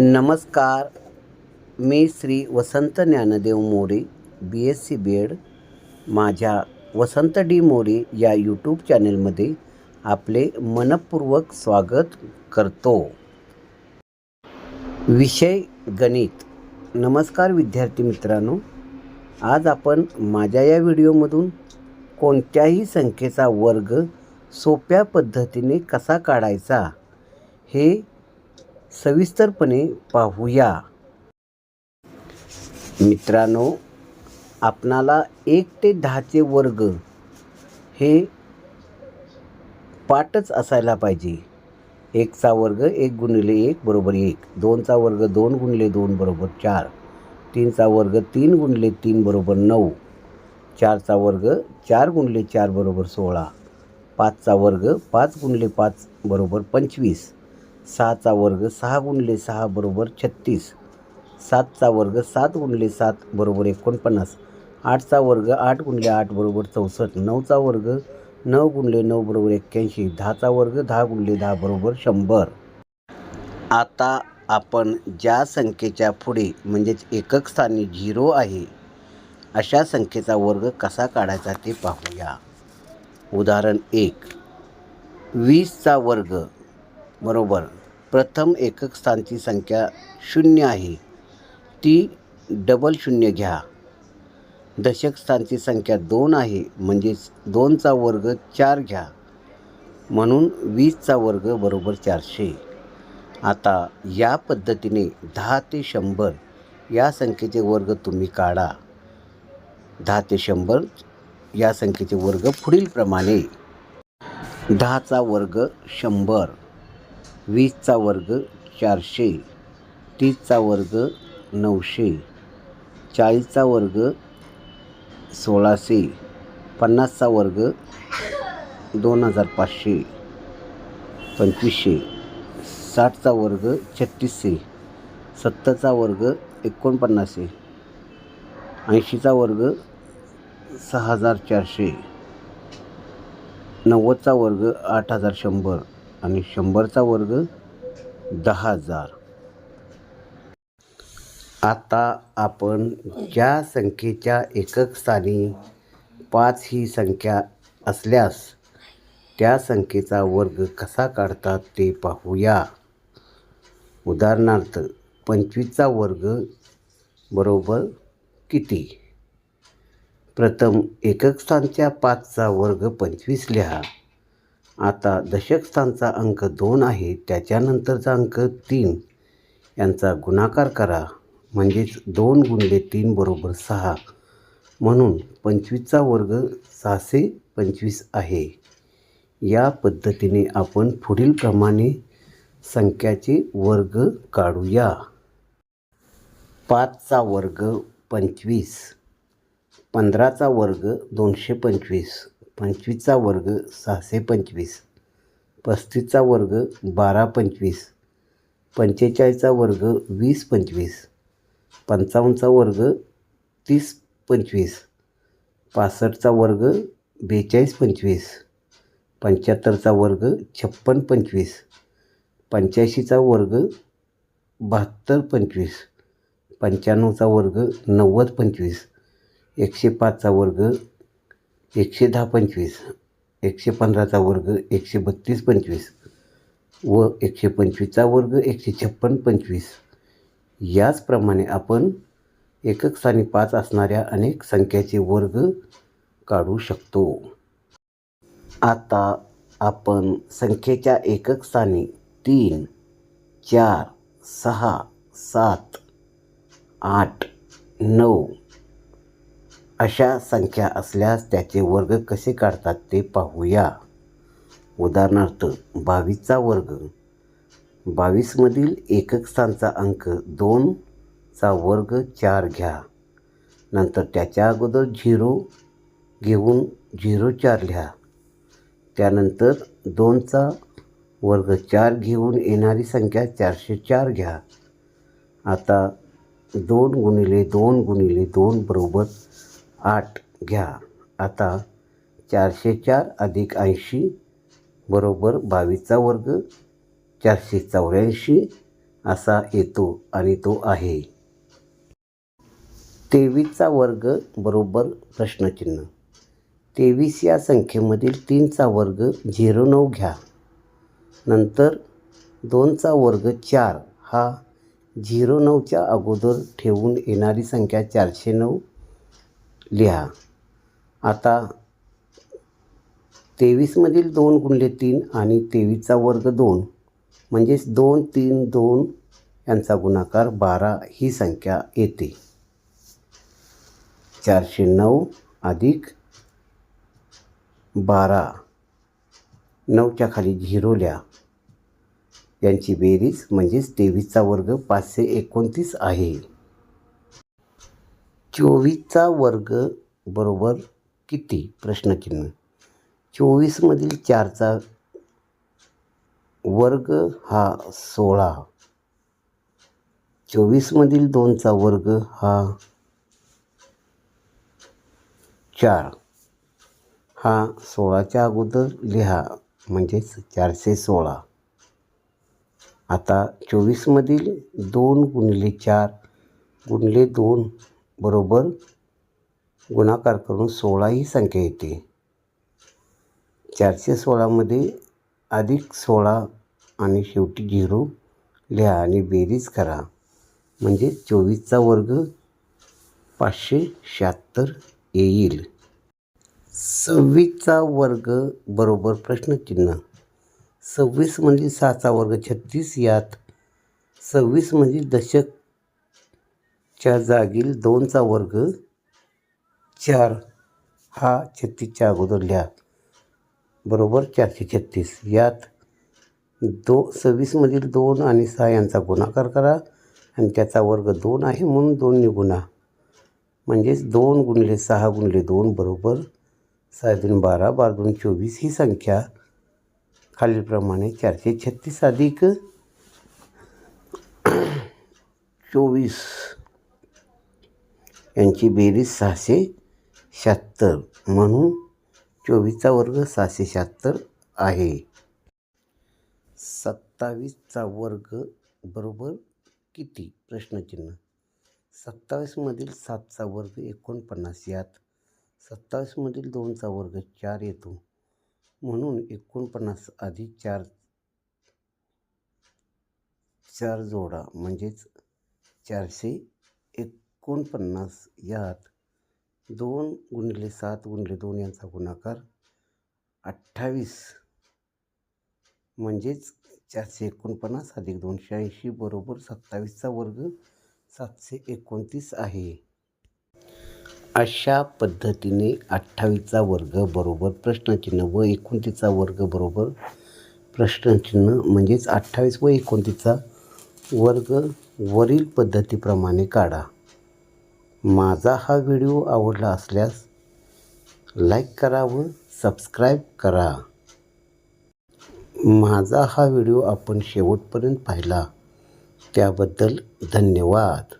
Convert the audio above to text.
नमस्कार. मी Shri Vasant Dnyandev More B S C B Ed माझ्या Vasant D More या YouTube चॅनलमध्ये आपले मनपूर्वक स्वागत करतो. विषय गणित. नमस्कार विद्यार्थी मित्रांनो. आज आपण माझ्या या व्हिडिओमधून कोणत्याही संख्येचा वर्ग सोप्या पद्धतीने कसा काढायचा हे सविस्तरपणे पाहूया. मित्रांनो आपणाला एक ते दहाचे वर्ग हे पाठच असायला पाहिजे. एकचा वर्ग एक गुणिले एक बरोबर एक. दोनचा वर्ग दोन गुणिले दोन बरोबर चार. तीनचा वर्ग तीन गुणिले तीन बरोबर नऊ. चारचा वर्ग चार गुणिले चार बरोबर सोळा. पाचचा वर्ग पाच गुणिले पाच बरोबर पंचवीस. सहाचा वर्ग सहा गुणले सहा बरोबर छत्तीस. सातचा वर्ग सात गुणले सात बरोबर एकोणपन्नास. आठचा वर्ग आठ गुणले आठ बरोबर चौसष्ट. नऊचा वर्ग नऊ गुणले नऊ बरोबर एक्क्याऐंशी. दहाचा वर्ग दहा गुणले दहा बरोबर शंभर. आता आपण ज्या संख्येच्या पुढे म्हणजेच एकक स्थानी झिरो आहे अशा संख्येचा वर्ग कसा काढायचा ते पाहूया. उदाहरण एक. वीसचा वर्ग बरोबर प्रथम एकक स्थानची संख्या शून्य आहे. ती डबल शून्य घ्या. दशक स्थानची संख्या दोन आहे म्हणजेच दोनचा वर्ग चार घ्या. म्हणून वीसचा वर्ग बरोबर चारशे. आता या पद्धतीने दहा ते शंभर या संख्येचे वर्ग तुम्ही काढा. दहा ते शंभर या संख्येचे वर्ग पुढीलप्रमाणे. दहाचा वर्ग शंभर. वीसचा वर्ग चारशे तीसचा वर्ग नऊशे चाळीसचा वर्ग सोळाशे पन्नासचा वर्ग दोन हजार पाचशे पंचवीसशे साठचा वर्ग छत्तीसशे सत्तरचा वर्ग एकोणपन्नासशे ऐंशीचा वर्ग सहा हजार चारशे नव्वदचा वर्ग आठ हजार शंभर. आणि शंभरचा वर्ग दहा हजार. आता आपण ज्या संख्येच्या एकक स्थानी पाच ही संख्या असल्यास त्या संख्येचा वर्ग कसा काढतात ते पाहूया. उदाहरणार्थ पंचवीसचा वर्ग बरोबर किती? प्रथम एकक स्थानच्या पाचचा वर्ग पंचवीस लिहा. आता दशकस्थानचा अंक दोन आहे त्याच्यानंतरचा अंक तीन. यांचा गुणाकार करा म्हणजेच दोन गुणले तीन बरोबर सहा. म्हणून पंचवीसचा वर्ग सहाशे पंचवीस आहे. या पद्धतीने आपण पुढीलप्रमाणे संख्याचे वर्ग काढूया. पाचचा वर्ग पंचवीस. पंधराचा वर्ग दोनशे पंचवीस. पंचवीसचा वर्ग सहाशे पंचवीस. पस्तीसचा वर्ग बारा पंचवीस. पंचेचाळीसचा वर्ग वीस पंचवीस. पंचावन्नचा वर्ग तीस पंचवीस. पासष्टचा वर्ग बेचाळीस पंचवीस. पंच्याहत्तरचा वर्ग छप्पन पंचवीस. पंच्याऐंशीचा वर्ग बहात्तर पंचवीस. पंच्याण्णवचा वर्ग नव्वद पंचवीस. एकशे पाचचा वर्ग एकशे दहा पंचवीस एकशे पंधराचा वर्ग एकशे बत्तीस पंचवीस व एकशे पंचवीसचा वर्ग एकशे छप्पन पंचवीस. याचप्रमाणे आपण एकक स्थानी पाच असणाऱ्या अनेक संख्याचे वर्ग काढू शकतो. आता आपण संख्येच्या एकक स्थानी तीन चार सहा सात आठ नऊ अशा संख्या असल्यास त्याचे वर्ग कसे काढतात ते पाहूया. उदाहरणार्थ बावीसचा वर्ग. बावीसमधील एकक स्थानचा अंक दोनचा वर्ग चार घ्या. नंतर त्याच्या अगोदर झिरो घेऊन झिरो चार लिहा. त्यानंतर दोनचा वर्ग चार घेऊन येणारी संख्या चारशे चार घ्या. आता दोन गुणिले दोन गुणिले दोन बरोबर आठ. घ्या. आता चारशे चार अधिक ऐंशी बरोबर बावीसचा वर्ग चारशे चौऱ्याऐंशी असा येतो आणि तो आहे. तेवीसचा वर्ग बरोबर प्रश्नचिन्ह. तेवीस या संख्येमधील तीनचा वर्ग झिरो नऊ घ्या. नंतर दोनचा वर्ग चार. हा झिरो नऊच्या अगोदर ठेवून येणारी संख्या चारशे नऊ लिहा. आता तेवीसमधील दोन गुणले तीन आणि तेवीसचा वर्ग दोन. म्हणजेच दोन तीन दोन यांचा गुणाकार बारा ही संख्या येते. चारशे नऊ अधिक बारा. नऊच्या खाली झिरो लिहा. यांची बेरीज म्हणजेच तेवीसचा वर्ग पाचशे एकोणतीस आहे. चोवीसचा वर्ग बरोबर किती? प्रश्नचिन्ह. चोवीसमधील चारचा वर्ग हा सोळा. चोवीसमधील दोनचा वर्ग हा चार. हा सोळाच्या अगोदर लिहा म्हणजेच चारशे सोळा. आता चोवीसमधील दोन गुणिले चार गुणिले दोन बरोबर गुणाकार करून सोळा ही संख्या येते. चारशे सोळामध्ये अधिक सोळा आणि शेवटी झिरो. लिहा आणि बेरीज करा. म्हणजे चोवीसचा वर्ग पाचशे शहात्तर येईल. सव्वीसचा वर्ग बरोबर प्रश्नचिन्ह. सव्वीसमधील म्हणजे सहाचा वर्ग छत्तीस यात सव्वीसमधील म्हणजे च्या जागील दोनचा वर्ग चार हा छत्तीसच्या अगोदर लिहा. बरोबर चारशे छत्तीस. यात दो सव्वीसमधील दोन आणि सहा यांचा गुणाकार करा आणि त्याचा वर्ग दोन आहे म्हणून दोन गुणा. म्हणजेच दोन गुणले सहा गुणले दोन बरोबर सहा दोन बारा बारा दोन चोवीस ही संख्या खालीलप्रमाणे चारशे छत्तीस अधिक चोवीस. यांची बेरीज सहाशे शहात्तर म्हणून चोवीसचा वर्ग सहाशे शहात्तर आहे. सत्तावीसचा वर्ग बरोबर किती? प्रश्नचिन्ह. सत्तावीसमधील सातचा वर्ग एकोणपन्नास यात. सत्तावीसमधील दोनचा वर्ग चार येतो. म्हणून एकोणपन्नास आधी चार चार जोडा म्हणजेच चारशे एक. एकोणपन्नास यात दोन गुणिले सात गुणिले दोन यांचा गुणाकार अठ्ठावीस म्हणजेच चारशे एकोणपन्नास अधिक दोनशे ऐंशी बरोबर सत्तावीसचा वर्ग सातशे एकोणतीस आहे. अशा पद्धतीने अठ्ठावीसचा वर्ग बरोबर प्रश्नचिन्ह व एकोणतीसचा वर्ग बरोबर प्रश्नचिन्ह म्हणजेच अठ्ठावीस व एकोणतीसचा वर्ग वरील पद्धतीप्रमाणे काढा. माझा हा व्हिडिओ आवडला असल्यास लाईक करा व सबस्क्राईब करा. माझा हा व्हिडिओ आपण शेवटपर्यंत पाहिला. त्याबद्दल धन्यवाद.